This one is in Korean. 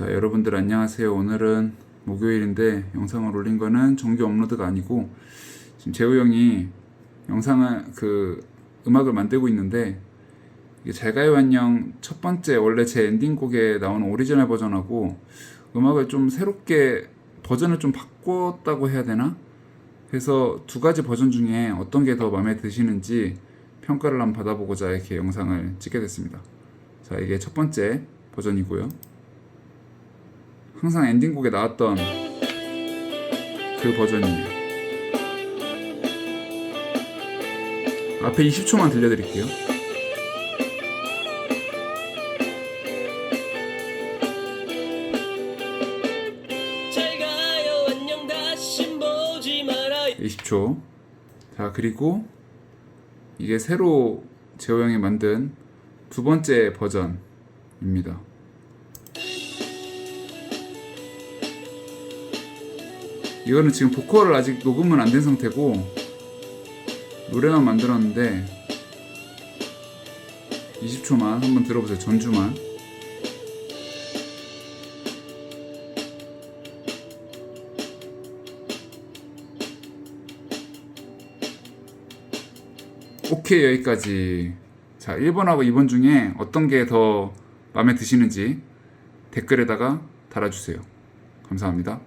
자, 여러분들 안녕하세요. 오늘은 목요일인데 영상을 올린 거는 정규 업로드가 아니고 지금 재우 형이 영상을 그 음악을 만들고 있는데 이게 잘 가요 안녕 첫 번째 원래 제 엔딩곡에 나오는 오리지널 버전하고 음악을 좀 새롭게 버전을 좀 바꿨다고 해야 되나? 그래서 두 가지 버전 중에 어떤 게 더 마음에 드시는지 평가를 한번 받아보고자 이렇게 영상을 찍게 됐습니다. 자, 이게 첫 번째 버전이고요. 항상 엔딩곡에 나왔던 그 버전이에요. 앞에 20초만 들려드릴게요. 잘 가요 안녕 다신 보지 말아요 20초. 자, 그리고 이게 새로 재호 형이 만든 두 번째 버전입니다. 이거는 지금 보컬을 아직 녹음은 안 된 상태고 노래만 만들었는데 20초만 한번 들어보세요. 전주만. 오케이 여기까지 자 1번하고 2번 중에 어떤 게 더 마음에 드시는지 댓글에다가 달아주세요 감사합니다